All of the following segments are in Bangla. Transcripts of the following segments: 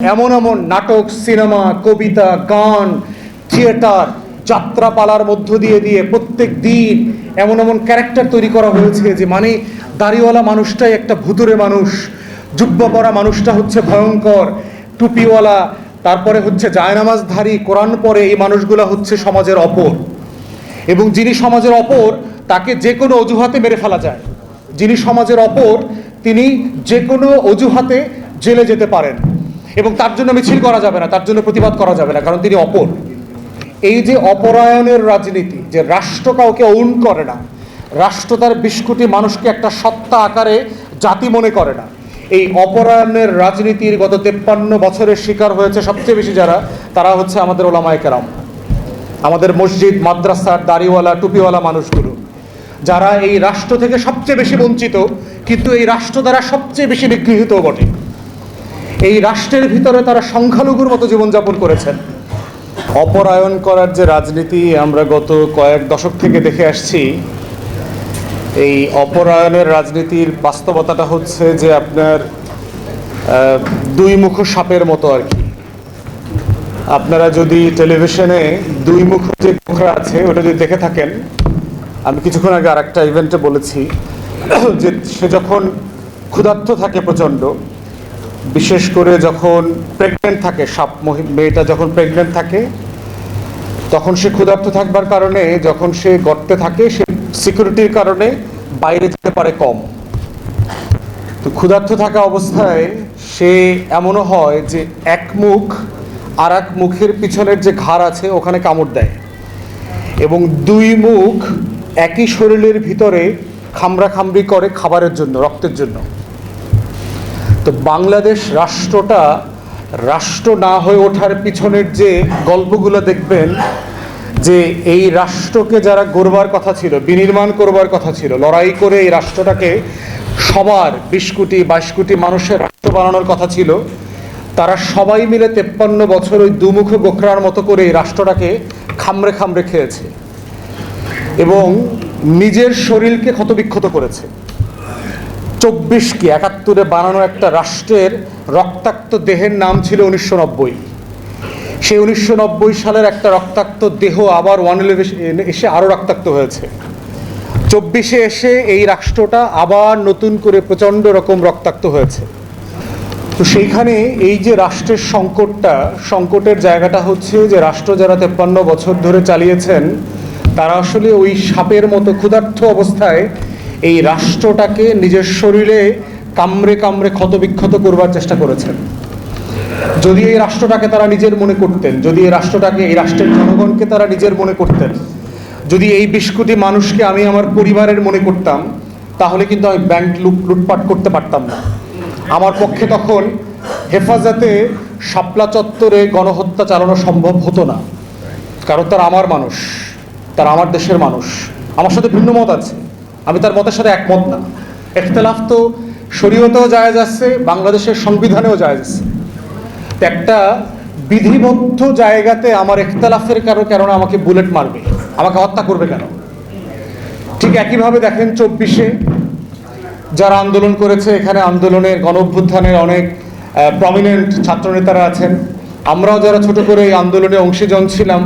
এমন এমন নাটক, সিনেমা, কবিতা, গান, থিয়েটার, যাত্রাপালার মধ্য দিয়ে দিয়ে প্রত্যেক দিন এমন এমন ক্যারেক্টার তৈরি করা হয়েছে যে মানে দাড়িওয়ালা মানুষটাই একটা ভুতুরে মানুষ জুব্বা পরা মানুষটা হচ্ছে ভয়ঙ্কর, টুপিওয়ালা, তারপরে হচ্ছে জায়নামাজধারী, কোরআন পরে এই মানুষগুলো হচ্ছে সমাজের অপর। এবং যিনি সমাজের অপর, তাকে যে কোনো অজুহাতে মেরে ফেলা যায়। যিনি সমাজের অপর, তিনি যে কোনো অজুহাতে জেলে যেতে পারেন। এবং তার জন্য মিছিল করা যাবে না, তার জন্য প্রতিবাদ করা যাবে না, কারণ তিনি অপর। এই যে অপরায়ণের রাজনীতি, যে রাষ্ট্র কাউকে অউন করে না, রাষ্ট্র তার বিশ কোটি মানুষকে একটা সত্তা আকারে জাতি মনে করে না। এই অপরায়ণের রাজনীতির গত তেপ্পান্ন বছরের শিকার হয়েছে সবচেয়ে বেশি যারা, তারা হচ্ছে আমাদের ওলামায় কেরাম, আমাদের মসজিদ, মাদ্রাসার দাড়িওয়ালা, টুপিওয়ালা মানুষগুলো, যারা এই রাষ্ট্র থেকে সবচেয়ে বেশি বঞ্চিত, কিন্তু এই রাষ্ট্র দ্বারা সবচেয়ে বেশি বিগৃহীত বটে। এই রাষ্ট্রের ভিতরে তারা সংখ্যালঘুর মতো জীবনযাপন করেছেন। অপরায়ণ করার যে রাজনীতি আমরা গত কয়েক দশক থেকে দেখে আসছি, এই অপরায়ণের রাজনীতির বাস্তবতাটা হচ্ছে যে আপনার দুই মুখ সাপের মতো আর কি। আপনারা যদি টেলিভিশনে দুই মুখ যে মুখরা আছে, ওটা যদি দেখে থাকেন, আমি কিছুক্ষণ আগে আর একটা ইভেন্টে বলেছি যে সে যখন ক্ষুধার্ত থাকে প্রচণ্ড বিশেষ করে যখন প্রেগনেন্ট থাকে, সাপ মেয়েটা যখন প্রেগনেন্ট থাকে, তখন সে ক্ষুধার্ত থাকবার কারণে, যখন সে গর্তে থাকে, সে সিকিউরিটির কারণে বাইরে যেতে পারে কম। তো ক্ষুধার্ত থাকা অবস্থায় সে এমনও হয় যে এক মুখ আর এক মুখের পিছনের যে ঘাড় আছে, ওখানে কামড় দেয়। এবং দুই মুখ একই শরীরের ভিতরে খামড়া খামড়ি করে খাবারের জন্য, রক্তের জন্য। তো বাংলাদেশ রাষ্ট্রটা রাষ্ট্র না হয়ে ওঠার পিছনের যে গল্পগুলো দেখবেন, যে এই রাষ্ট্রকে যারা গড়বার কথা ছিল, বিনির্মাণ করবার কথা ছিল, লড়াই করে এই রাষ্ট্রটাকে সবার বিশ কোটি, বাইশ কোটি মানুষের রাষ্ট্র বানানোর কথা ছিল, তারা সবাই মিলে তেপ্পান্ন বছর ওই দুমুখ গোখরার মতো করে এই রাষ্ট্রটাকে খামড়ে খামড়ে খেয়েছে এবং নিজের শরীরকে ক্ষতবিক্ষত করেছে। চব্বিশ কি একাত্তরে বানানো একটা রাষ্ট্রের রক্তাক্ত দেহের নাম ছিল উনিশশো নব্বই। সেই উনিশশো নব্বই সালের একটা রক্তাক্ত দেহ আবার ওয়ান ইলেভেন এসে আরও রক্তাক্ত হয়েছে। চব্বিশে এসে এই রাষ্ট্রটা আবার নতুন করে প্রচণ্ড রকম রক্তাক্ত হয়েছে। তো সেইখানে এই যে রাষ্ট্রের সংকটটা, সংকটের জায়গাটা হচ্ছে যে রাষ্ট্র যারা তেপ্পান্ন বছর ধরে চালিয়েছেন, তারা আসলে ওই সাপের মতো ক্ষুধার্থ অবস্থায় এই রাষ্ট্রটাকে নিজের শরীরে কামড়ে কামড়ে ক্ষতবিক্ষত করবার চেষ্টা করেছেন। যদি এই রাষ্ট্রটাকে তারা নিজের মনে করতেন, যদি এই রাষ্ট্রটাকে, এই রাষ্ট্রের জনগণকে তারা নিজের মনে করতেন, যদি এই বিশ কোটি মানুষকে আমি আমার পরিবারের মনে করতাম, তাহলে কিন্তু আমি ব্যাংক লুট, লুটপাট করতে পারতাম না। আমার পক্ষে তখন হেফাজতে শাপলা চত্বরে গণহত্যা চালানো সম্ভব হতো না। কারণ তার আমার মানুষ, তার আমার দেশের মানুষ। আমার সাথে ভিন্ন মত আছে। আমি তার মতের সাথে একমত না। এখতলাফ তো শরীয়তেও যায় যাচ্ছে বাংলাদেশের সংবিধানেও যায় যাচ্ছে একটা বিধিবদ্ধ জায়গাতে আমার এখতলাফের কারও কারণে আমাকে বুলেট মারবে, আমাকে হত্যা করবে কেন? ঠিক একইভাবে দেখেন চব্বিশে যারা আন্দোলন করেছে, এখানে আন্দোলনের গণ অভ্যুত্থানের অনেক প্রমিনেন্ট ছাত্রনেতারা আছেন। আমরাও যারা ছোট করে এই আন্দোলনে অংশীজন ছিলাম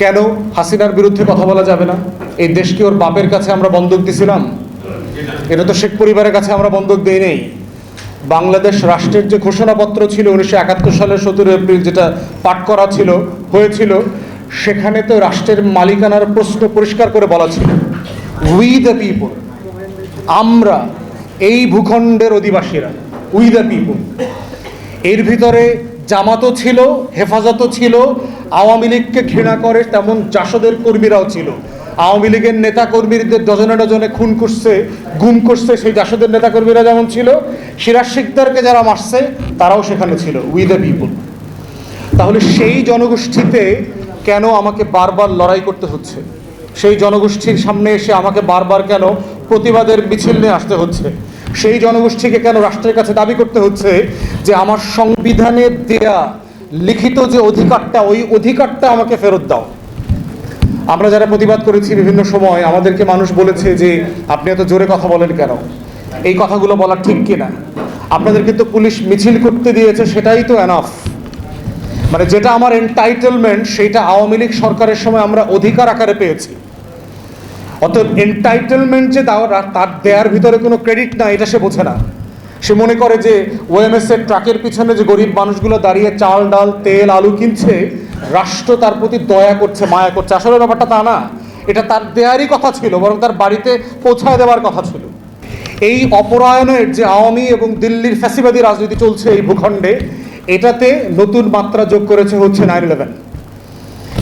কেন হাসিনার বিরুদ্ধে কথা বলা যাবে না? এই দেশকে ওর বাপের কাছে আমরা বন্দুক দিছিলাম? এটা তো শেখ পরিবারের কাছে আমরা বন্দুক দিই নেই। বাংলাদেশ রাষ্ট্রের যে ঘোষণাপত্র ছিল উনিশশো একাত্তর সালের সতেরো এপ্রিল, যেটা পাঠ করা ছিল, হয়েছিল, সেখানে তো রাষ্ট্রের মালিকানার প্রশ্ন পরিষ্কার করে বলা ছিল। উই দ্য পিপল আমরা এই ভূখণ্ডের অধিবাসীরা উই দ্য পিপল এর ভিতরে জামাতও ছিল, হেফাজতও ছিল, আওয়ামী লীগকে ঘৃণা করে তেমন জাসদের কর্মীরাও ছিল। আওয়ামী লীগের নেতা কর্মীদের ডজনে ডজনে খুন করছে, গুম করছে সেই জাসদের নেতা কর্মীরা যেমন ছিল, সিরাজ শিকদারকে যারা মারছে, তারাও সেখানে ছিল, উই দ্য পিপল। তাহলে সেই জনগোষ্ঠীতে কেন আমাকে বারবার লড়াই করতে হচ্ছে? সেই জনগোষ্ঠীর সামনে এসে আমাকে বারবার কেন প্রতিবাদের মিছিল নিয়ে আসতে হচ্ছে? সেই জনগোষ্ঠীকে কেন রাষ্ট্রের কাছে দাবি করতে হচ্ছে যে আমার সংবিধানে দেয়া লিখিত যে অধিকারটা, ওই অধিকারটা আমাকে ফেরত দাও? আমরা যারা প্রতিবাদ করেছি বিভিন্ন সময়, আমাদেরকে মানুষ বলেছে যে আপনি এত জোরে কথা বলেন কেন? এই কথাগুলো বলা ঠিক কিনা? আপনাদের কিন্তু পুলিশ মিছিল করতে দিয়েছে, সেটাই তো এনাফ মানে যেটা আমার এন্টাইটেলমেন্ট সেটা আওয়ামী লীগ সরকারের সময় আমরা অধিকার আকারে পেয়েছি। অতএব এন্টাইটেলমেন্ট যে তার দেয়ার ভিতরে কোনো ক্রেডিট না, এটা সে বোঝে না। সে মনে করে যে ওএমএস এর ট্রাকের পিছনে যে গরিব মানুষগুলো দাঁড়িয়ে চাল, ডাল, তেল, আলু কিনছে, রাষ্ট্র তার প্রতি দয়া করছে, মায়া করছে। আসলে ব্যাপারটা তা না। এটা তার দেয়ারই কথা ছিল, বরং তার বাড়িতে পৌঁছায় দেওয়ার কথা ছিল। এই অপরায়ণের যে আওয়ামী এবং দিল্লির ফ্যাসিবাদী রাজনীতি চলছে এই ভূখণ্ডে, এটাতে নতুন মাত্রা যোগ করেছে হচ্ছে নাইন ইলেভেন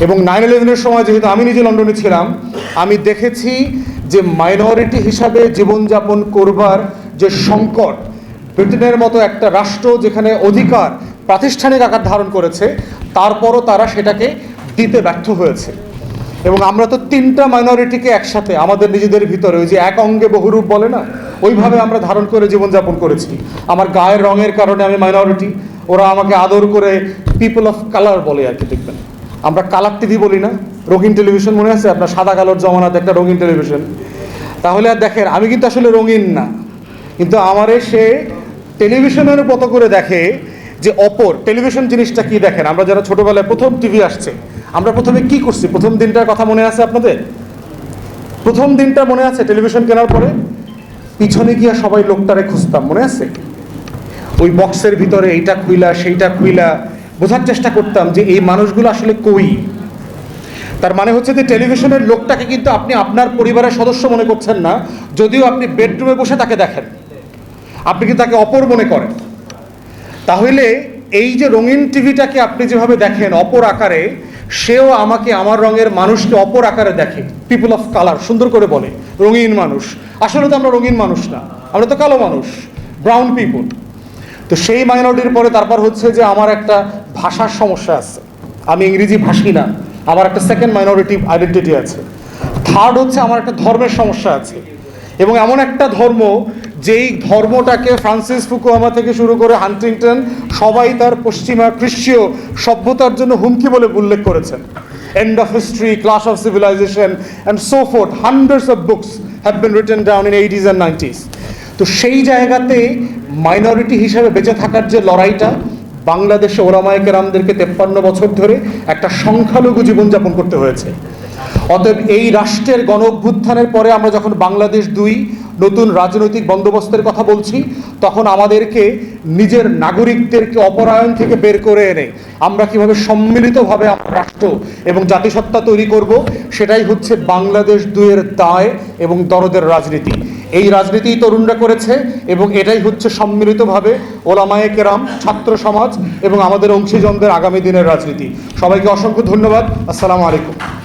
এবং নাইন ইলেভেনের সময় যেহেতু আমি নিজে লন্ডনে ছিলাম, আমি দেখেছি যে মাইনরিটি হিসাবে জীবনযাপন করবার যে সংকট, ব্রিটেনের মতো একটা রাষ্ট্র যেখানে অধিকার, প্রাতিষ্ঠানিক আকার ধারণ করেছে, তারপরও তারা সেটাকে দিতে ব্যর্থ হয়েছে। এবং আমরা তো তিনটা মাইনরিটিকে একসাথে, আমাদের নিজেদের ভিতরে, ওই যে এক অঙ্গে বহুরূপ বলে না? ওইভাবে আমরা ধারণ করে জীবনযাপন করেছি। আমার গায়ের রঙের কারণে আমি মাইনরিটি ওরা আমাকে আদর করে পিপল অফ কালার বলে আর কি দেখবেন। আমরা কালার টিভি বলি না, রঙিন টেলিভিশন মনে আছে? আপনার সাদা কালোর জমানাতে একটা রঙিন টেলিভিশন। তাহলে আর দেখেন, আমি কিন্তু আসলে রঙিন না। কিন্তু আমারে সে টেলিভিশনের মতো করে দেখে যে অপর, টেলিভিশন জিনিসটা কি দেখেন? আমরা যারা ছোটবেলায় প্রথম টিভি আসছে, আমরা প্রথমে কি করছি? প্রথম দিনটার কথা মনে আছে আপনাদের? প্রথম দিনটা মনে আছে টেলিভিশন কেনার পরে? পিছনে গিয়া সবাই লোকটারে খুঁজতাম, মনে আছে? ওই বক্সের ভিতরে এইটা খুইলা, সেইটা খুইলা বোঝার চেষ্টা করতাম যে এই মানুষগুলো আসলে কই। তার মানে হচ্ছে যে টেলিভিশনের লোকটাকে কিন্তু আপনি আপনার পরিবারের সদস্য মনে করছেন না, যদিও আপনি বেডরুমে বসে তাকে দেখেন। আপনি কি তাকে অপর মনে করেন? তাহলে এই যে রঙিন টিভিটাকে আপনি যেভাবে দেখেন অপর আকারে, সেও আমাকে আমার রঙের মানুষকে অপর আকারে দেখে। পিপল অফ কালার সুন্দর করে বলে, রঙিন মানুষ। আসলে তো আমরা রঙিন মানুষ না, আমরা তো কালো মানুষ ব্রাউন পিপল তো সেই মাইনরিটির পরে তারপর হচ্ছে যে আমার একটা ভাষার সমস্যা আছে। আমি ইংরেজি ভাষী না, আমার একটা সেকেন্ড মাইনরিটি আইডেন্টিটি আছে। থার্ড হচ্ছে আমার একটা ধর্মের সমস্যা আছে। এবং এমন একটা ধর্ম যেই ধর্মটাকে ফ্রান্সিস ফুকুয়ামা থেকে শুরু করে হান্টিংটন সবাই তার পশ্চিমা খ্রিস্টীয় সভ্যতার জন্য হুমকি বলে উল্লেখ করেছেন। End of history class of civilization and so fourth hundreds of books have been written down in eighties and nineties তো সেই জায়গাতে মাইনরিটি হিসাবে বেঁচে থাকার যে লড়াইটা, বাংলাদেশে ওরামায় কেরামদেরকে তেপ্পান্ন বছর ধরে একটা সংখ্যালঘু জীবনযাপন করতে হয়েছে। অতএব এই রাষ্ট্রের গণ অভ্যুত্থানের পরে আমরা যখন বাংলাদেশ দুই নতুন রাজনৈতিক বন্দোবস্তের কথা বলছি, তখন আমাদেরকে নিজের নাগরিকদেরকে অপরায়ণ থেকে বের করে এনে আমরা কীভাবে সম্মিলিতভাবে আমরা রাষ্ট্র এবং জাতিসত্তা তৈরি করব, সেটাই হচ্ছে বাংলাদেশ দুইয়ের দায় এবং দরদের রাজনীতি। এই রাজনীতি তরুণরা করেছে এবং এটাই হচ্ছে সম্মিলিতভাবে ওলামায়ে কেরাম, ছাত্র সমাজ এবং আমাদের অংশীজনদের আগামী দিনের রাজনীতি। সবাইকে অসংখ্য ধন্যবাদ। আসসালামু আলাইকুম।